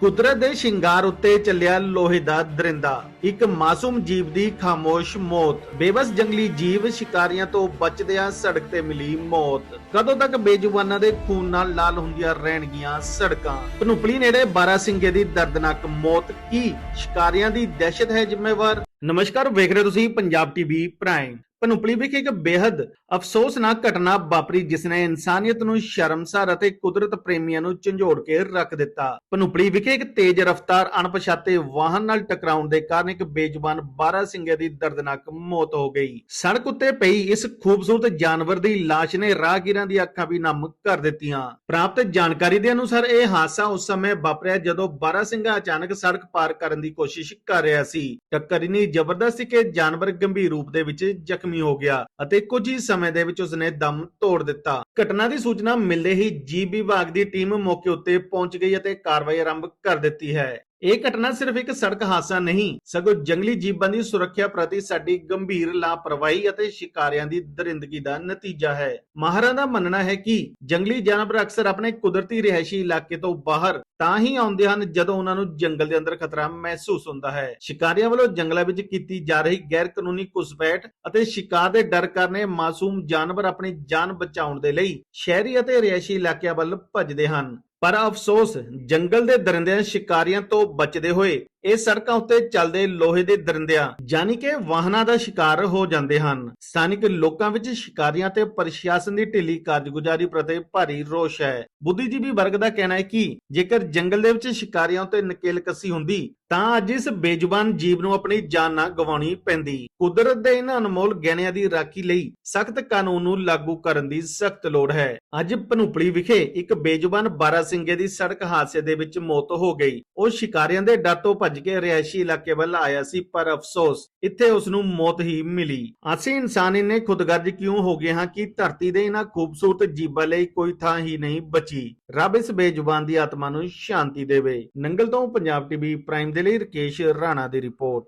ਕੁਦਰਤ ਦੇ ਸ਼ਿੰਗਾਰ ਉੱਤੇ ਚੱਲਿਆ ਲੋਹੇ ਦਾ ਦਰਿੰਦਾ। ਇੱਕ ਮਾਸੂਮ ਜੀਵ ਦੀ ਖਾਮੋਸ਼ ਮੌਤ। ਬੇਬਸ ਜੰਗਲੀ ਜੀਵ ਸ਼ਿਕਾਰੀਆਂ ਤੋਂ ਬਚਦਿਆਂ ਸੜਕ ਤੇ ਮਿਲੀ ਮੌਤ। ਕਦੋਂ ਤੱਕ ਬੇਜੁਬਾਨਾਂ ਦੇ ਖੂਨ ਨਾਲ ਲਾਲ ਹੁੰਦੀਆਂ ਰਹਿਣਗੀਆਂ ਸੜਕਾਂ? ਪਨੂਪਲੀ ਨੇੜੇ ਬਾਰਾ ਬਾਰਾਸਿੰਗੇ ਦੀ ਦਰਦਨਾਕ ਮੌਤ ਕੀ? ਸ਼ਿਕਾਰੀਆਂ ਦੀ ਦਹਿਸ਼ਤ ਹੈ ਜ਼ਿੰਮੇਵਾਰ? ਨਮਸਕਾਰ, ਵੇਖ ਰਹੇ ਹੋ ਤੁਸੀਂ ਪੰਜਾਬ ਟੀਵੀ ਪ੍ਰਾਈਮ। ਪਨੂਪਲੀ ਵਿਖੇ ਇੱਕ ਬੇहद ਅਫਸੋਸਨਾਕ ਘਟਨਾ ਵਾਪਰੀ, ਜਿਸ ਨੇ ਇਨਸਾਨੀਅਤ ਨੂੰ ਸ਼ਰਮਸਾਰ ਅਤੇ ਕੁਦਰਤ ਪ੍ਰੇਮੀਆਂ ਨੂੰ ਝੰਜੋੜ ਕੇ ਰੱਖ ਦਿੱਤਾ। ਪਨੂਪਲੀ ਵਿਖੇ ਇੱਕ ਤੇਜ਼ ਰਫ਼ਤਾਰ ਅਣਪਛਾਤੇ ਵਾਹਨ ਨਾਲ ਟਕਰਾਉਣ ਦੇ ਕਾਰਨ ਇੱਕ ਬੇਜ਼ੁਬਾਨ 12 ਸਿੰਘੇ ਦੀ ਦਰਦਨਾਕ ਮੌਤ ਹੋ ਗਈ। ਸੜਕ ਉੱਤੇ ਪਈ ਇਸ ਖੂਬਸੂਰਤ ਜਾਨਵਰ ਦੀ ਲਾਸ਼ ਨੇ ਰਾਹਗੀਰਾਂ ਦੀ ਅੱਖਾਂ ਵੀ ਨਮ ਕਰ ਦਿੱਤੀਆਂ। ਪ੍ਰਾਪਤ ਜਾਣਕਾਰੀ ਦੇ ਅਨੁਸਾਰ ਇਹ ਹਾਦਸਾ ਉਸ ਸਮੇਂ ਵਾਪਰਿਆ ਜਦੋਂ 12 ਸਿੰਘਾ ਅਚਾਨਕ ਸੜਕ ਪਾਰ ਕਰਨ ਦੀ ਕੋਸ਼ਿਸ਼ ਕਰ ਰਿਹਾ ਸੀ। ਟੱਕਰ ਇੰਨੀ ਜ਼ਬਰਦਸਤ ਸੀ ਕਿ ਜਾਨਵਰ ਗੰਭੀਰ ਰੂਪ ਦੇ ਵਿੱਚ ਜ਼ਖਮੀ ਹੋ ਗਿਆ ਅਤੇ ਕੁਝ ਹੀ ਸਮੇਂ ਦੇ ਵਿੱਚ ਉਸਨੇ ਦਮ ਤੋੜ ਦਿੱਤਾ। ਘਟਨਾ ਦੀ ਸੂਚਨਾ ਮਿਲਦੇ ਹੀ ਜੀਵ ਵਿਭਾਗ ਦੀ ਟੀਮ ਮੌਕੇ ਉੱਤੇ ਪਹੁੰਚ ਗਈ ਅਤੇ ਕਾਰਵਾਈ ਆਰੰਭ ਕਰ ਦਿੱਤੀ ਹੈ। ਇਹ ਘਟਨਾ ਸਿਰਫ ਇੱਕ ਸੜਕ ਹਾਦਸਾ ਨਹੀਂ, ਸਗੋਂ ਜੰਗਲੀ ਜੀਵਾਂ ਦੀ ਸੁਰੱਖਿਆ ਪ੍ਰਤੀ ਸਾਡੀ ਗੰਭੀਰ ਲਾਪਰਵਾਹੀ ਅਤੇ ਸ਼ਿਕਾਰੀਆਂ ਦੀ ਦਰਿੰਦਗੀ ਦਾ ਨਤੀਜਾ ਹੈ। ਮਾਹਰਾਂ ਦਾ ਮੰਨਣਾ ਹੈ ਕਿ ਜੰਗਲੀ ਜਾਨਵਰ ਅਕਸਰ ਆਪਣੇ ਕੁਦਰਤੀ ਰਿਹਾਇਸ਼ੀ ਇਲਾਕੇ ਤੋਂ ਬਾਹਰ ਤਾਂ ਹੀ ਆਉਂਦੇ ਹਨ ਜਦੋਂ ਉਹਨਾਂ ਨੂੰ ਜੰਗਲ ਦੇ ਅੰਦਰ ਖਤਰਾ ਮਹਿਸੂਸ ਹੁੰਦਾ ਹੈ। ਸ਼ਿਕਾਰੀਆਂ ਵੱਲੋਂ ਜੰਗਲਾਂ ਵਿੱਚ ਕੀਤੀ ਜਾ ਰਹੀ ਗੈਰ ਕਾਨੂੰਨੀ ਘੁਸਪੈਠ ਅਤੇ ਸ਼ਿਕਾਰ ਦੇ ਡਰ ਕਾਰਨ ਮਾਸੂਮ ਜਾਨਵਰ ਆਪਣੀ ਜਾਨ ਬਚਾਉਣ ਦੇ ਲਈ ਸ਼ਹਿਰੀ ਅਤੇ ਰਿਹਾਇਸ਼ੀ ਇਲਾਕਿਆਂ ਵੱਲ ਭੱਜਦੇ ਹਨ। ਪਰ ਅਫਸੋਸ ਜੰਗਲ ਦੇ ਦਰਿੰਦਿਆਂ ਸ਼ਿਕਾਰੀਆਂ ਤੋਂ ਬਚਦੇ ਹੋਏ ਇਹ ਸੜਕਾਂ ਉੱਤੇ ਚੱਲਦੇ ਲੋਹੇ ਦੇ ਦਰਿੰਦਿਆਂ, ਯਾਨੀ ਕਿ ਵਾਹਨਾਂ ਦਾ ਸ਼ਿਕਾਰ ਹੋ ਜਾਂਦੇ ਹਨ। ਸਥਾਨਿਕ ਲੋਕਾਂ ਵਿੱਚ ਸ਼ਿਕਾਰੀਆਂ ਤੇ ਪ੍ਰਸ਼ਾਸਨ ਦੀ ਢਿੱਲੀ ਕਾਰਜਗੁਜ਼ਾਰੀ ਪ੍ਰਤੀ ਭਾਰੀ ਰੋਸ਼ ਹੈ। ਬੁੱਧੀਜੀਵੀ ਵਰਗ ਦਾ ਕਹਿਣਾ ਹੈ ਕਿ ਜੇਕਰ ਜੰਗਲ ਦੇ ਵਿੱਚ ਸ਼ਿਕਾਰੀਆਂ ਉੱਤੇ ਨਕੇਲ ਕੱਸੀ ਹੁੰਦੀ, ਤਾਂ ਅੱਜ ਇਸ ਬੇਜ਼ੁਬਾਨ ਜੀਵ ਨੂੰ ਆਪਣੀ ਜਾਨ ਨਾ ਗਵਾਉਣੀ ਪੈਂਦੀ। ਕੁਦਰਤ ਦੇ ਇਹਨਾਂ ਅਨਮੋਲ ਗਹਿਣਿਆਂ ਦੀ ਰਾਖੀ ਲਈ ਸਖਤ ਕਾਨੂੰਨ ਨੂੰ ਲਾਗੂ ਕਰਨ ਦੀ ਸਖਤ ਲੋੜ ਹੈ। ਅੱਜ ਪਨੂਪਲੀ ਵਿਖੇ ਇੱਕ ਬੇਜ਼ੁਬਾਨ ਬਾਰਾ ਸਿੰਘੇ ਦੀ ਸੜਕ ਹਾਦਸੇ ਦੇ ਵਿੱਚ ਮੌਤ ਹੋ ਗਈ। ਉਹ ਸ਼ਿਕਾਰੀਆਂ ਦੇ ਡਰ ਤੋਂ ਭੱਜ ਕੇ ਰਿਹਾਇਸ਼ੀ ਇਲਾਕੇ ਵੱਲ ਆਇਆ ਸੀ, ਪਰ ਅਫਸੋਸ, ਇੱਥੇ ਉਸ ਨੂੰ ਮੌਤ ਹੀ ਮਿਲੀ। ਅਸੀਂ ਇਨਸਾਨ ਇੰਨੇ ਖੁਦਗਰਜ਼ ਕਿਉਂ ਹੋ ਗਏ ਹਾਂ ਕਿ ਧਰਤੀ ਦੇ ਇਹਨਾਂ ਖੂਬਸੂਰਤ ਜੀਵਾਂ ਲਈ ਕੋਈ ਥਾਂ ਹੀ ਨਹੀਂ ਬਚੀ? ਰੱਬ ਇਸ ਬੇਜ਼ੁਬਾਨ ਦੀ ਆਤਮਾ ਨੂੰ ਸ਼ਾਂਤੀ ਦੇਵੇ। ਨੰਗਲ ਤੋਂ ਪੰਜਾਬ ਟੀਵੀ ਪ੍ਰਾਈਮ ਦੇ ਲਈ ਰਕੇਸ਼ ਰਾਣਾ ਦੀ ਰਿਪੋਰਟ।